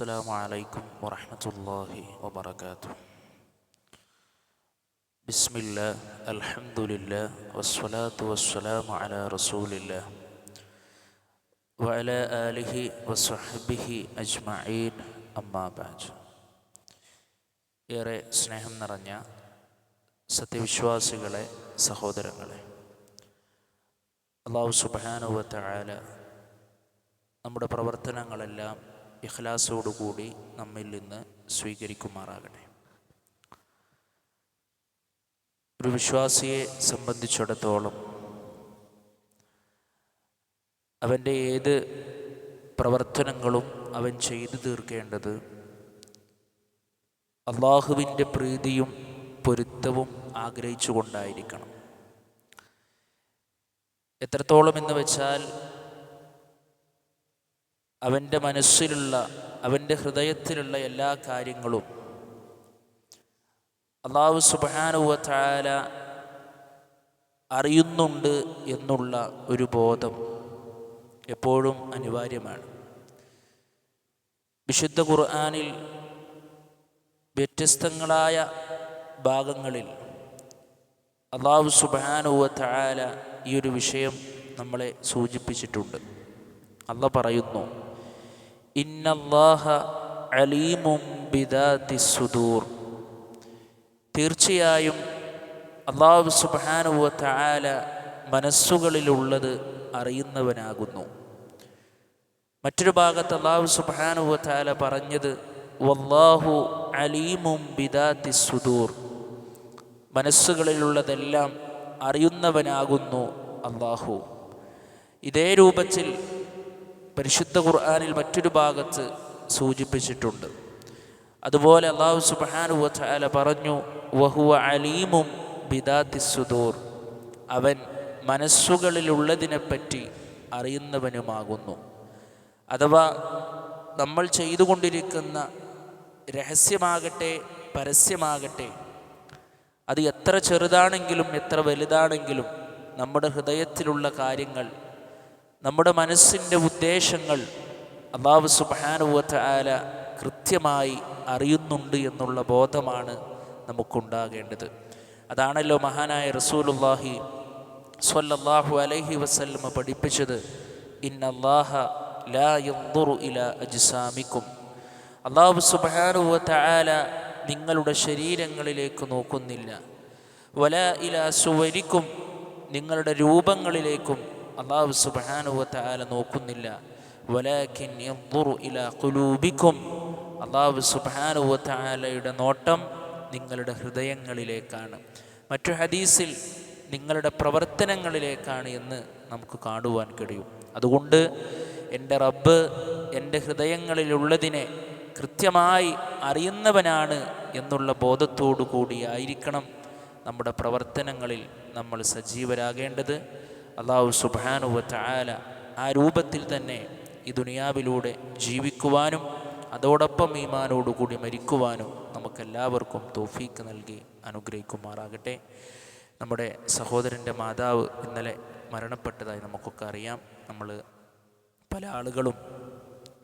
السلام عليكم ورحمة الله وبركاته بسم الله الحمد لله والصلاة والسلام على رسول الله وعلى آله وصحبه أجمعين أما بعد ഏറെ സ്നേഹം നിറഞ്ഞ സത്യവിശ്വാസികളെ സഹോദരങ്ങളെ അള്ളാഹു സുബാനുവത്ത ആല നമ്മുടെ പ്രവർത്തനങ്ങളെല്ലാം ഇഖ്ലാസോടുകൂടി നമ്മിൽ നിന്ന് സ്വീകരിക്കുമാറാകട്ടെ. ഒരു വിശ്വാസിയെ സംബന്ധിച്ചിടത്തോളം അവന്റെ ഏത് പ്രവർത്തനങ്ങളും അവൻ ചെയ്തു തീർക്കേണ്ടത് അള്ളാഹുവിന്റെ പ്രീതിയും പൊരുത്തവും ആഗ്രഹിച്ചുകൊണ്ടായിരിക്കണം. എത്രത്തോളം എന്ന് വെച്ചാൽ അവന്റെ മനസ്സിലുള്ള അവന്റെ ഹൃദയത്തിലുള്ള എല്ലാ കാര്യങ്ങളും അള്ളാഹു സുബാനുവ അറിയുന്നുണ്ട് എന്നുള്ള ഒരു ബോധം എപ്പോഴും അനിവാര്യമാണ്. വിശുദ്ധ ഖുർആാനിൽ വ്യത്യസ്തങ്ങളായ ഭാഗങ്ങളിൽ അള്ളാഹു സുബാനുവ ഈ ഒരു വിഷയം നമ്മളെ സൂചിപ്പിച്ചിട്ടുണ്ട്. അല്ല പറയുന്നു ഇന്നല്ലാഹ അലീമും ബിദാതി സുദൂർ. തീർച്ചയായും അള്ളാഹു സുബാനുവ താല മനസ്സുകളിലുള്ളത് അറിയുന്നവനാകുന്നു. മറ്റൊരു ഭാഗത്ത് അള്ളാഹു സുബാനുവ താല പറഞ്ഞത് വല്ലാഹു അലീമും ബിദാതി സുദൂർ. മനസ്സുകളിലുള്ളതെല്ലാം അറിയുന്നവനാകുന്നു അള്ളാഹു. ഇതേ രൂപത്തിൽ പരിശുദ്ധ ഖുർആാനിൽ മറ്റൊരു ഭാഗത്ത് സൂചിപ്പിച്ചിട്ടുണ്ട്. അതുപോലെ അള്ളാഹു സുബാനുവ ചാല പറഞ്ഞു വഹുവ അലീമും ബിദാത്തി സുദൂർ. അവൻ മനസ്സുകളിലുള്ളതിനെപ്പറ്റി അറിയുന്നവനുമാകുന്നു. അഥവാ നമ്മൾ ചെയ്തുകൊണ്ടിരിക്കുന്ന രഹസ്യമാകട്ടെ പരസ്യമാകട്ടെ അത് എത്ര ചെറുതാണെങ്കിലും എത്ര വലുതാണെങ്കിലും നമ്മുടെ ഹൃദയത്തിലുള്ള കാര്യങ്ങൾ നമ്മുടെ മനസ്സിന്റെ ഉദ്ദേശങ്ങൾ അള്ളാഹു സുബാനുവത്ത് ആല കൃത്യമായി അറിയുന്നുണ്ട് എന്നുള്ള ബോധമാണ് നമുക്കുണ്ടാകേണ്ടത്. അതാണല്ലോ മഹാനായ റസൂലുല്ലാഹി സ്വല്ലല്ലാഹു അലൈഹി വസല്ലമ പഠിപ്പിച്ചത് ഇന്നല്ലാഹ ലാ ഇല അജ്സാമിക്കും അള്ളാഹു സുബാനുവത്ത് ആല നിങ്ങളുടെ ശരീരങ്ങളിലേക്ക് നോക്കുന്നില്ല. വല ഇല സുവരിക്കും നിങ്ങളുടെ രൂപങ്ങളിലേക്കും അള്ളാഹു സുബാനുവത്ത ആല നോക്കുന്നില്ല. വലാഖിൻ ഇല കുലൂബിക്കും അള്ളാഹു സുബാനുവത്ത ആലയുടെ നോട്ടം നിങ്ങളുടെ ഹൃദയങ്ങളിലേക്കാണ്. മറ്റു ഹദീസിൽ നിങ്ങളുടെ പ്രവർത്തനങ്ങളിലേക്കാണ് എന്ന് നമുക്ക് കാണുവാൻ കഴിയും. അതുകൊണ്ട് എന്റെ റബ്ബ് എന്റെ ഹൃദയങ്ങളിലുള്ളതിനെ കൃത്യമായി അറിയുന്നവനാണ് എന്നുള്ള ബോധത്തോടു കൂടിയായിരിക്കണം നമ്മുടെ പ്രവർത്തനങ്ങളിൽ നമ്മൾ സജീവരാകേണ്ടത്. അള്ളാഹു സുബാനുവത്ത ആല ആ രൂപത്തിൽ തന്നെ ഈ ദുനിയാവിലൂടെ ജീവിക്കുവാനും അതോടൊപ്പം ഈമാനോടുകൂടി മരിക്കുവാനും നമുക്കെല്ലാവർക്കും തോഫീക്ക് നൽകി അനുഗ്രഹിക്കുമാറാകട്ടെ. നമ്മുടെ സഹോദരന്റെ മാതാവ് ഇന്നലെ മരണപ്പെട്ടതായി നമുക്കൊക്കെ അറിയാം. നമ്മൾ പല ആളുകളും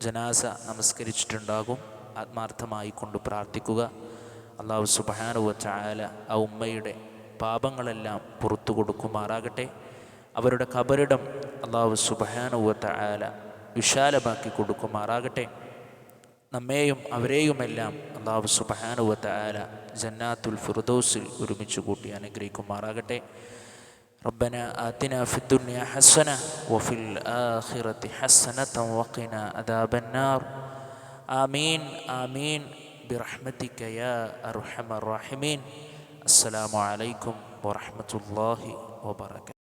ജനാസ നമസ്കരിച്ചിട്ടുണ്ടാകും. ആത്മാർത്ഥമായി കൊണ്ട് പ്രാർത്ഥിക്കുക. അള്ളാഹു സുബാനുവ ചായാല ആ ഉമ്മയുടെ പാപങ്ങളെല്ലാം പുറത്തു കൊടുക്കുമാറാകട്ടെ. അവരുടെ കബറിടം അള്ളാഹു സുബാനുവത്ത ആല വിശാലമാക്കി കൊടുക്കുമാറാകട്ടെ നമ്മെയും അവരെയുമെല്ലാം അള്ളാഹു സുബാനുവത്ത ആല ജന്നാത്തുൽ ഫിറുദോസിൽ ഒരുമിച്ച് കൂട്ടി അനുഗ്രഹിക്കുമാറാകട്ടെ ربنا آتنا في الدنيا حسنة وفي الآخرة حسنة وقنا عذاب النار آمين آمين برحمتك يا أرحم الراحمين السلام عليكم ورحمة الله وبركاته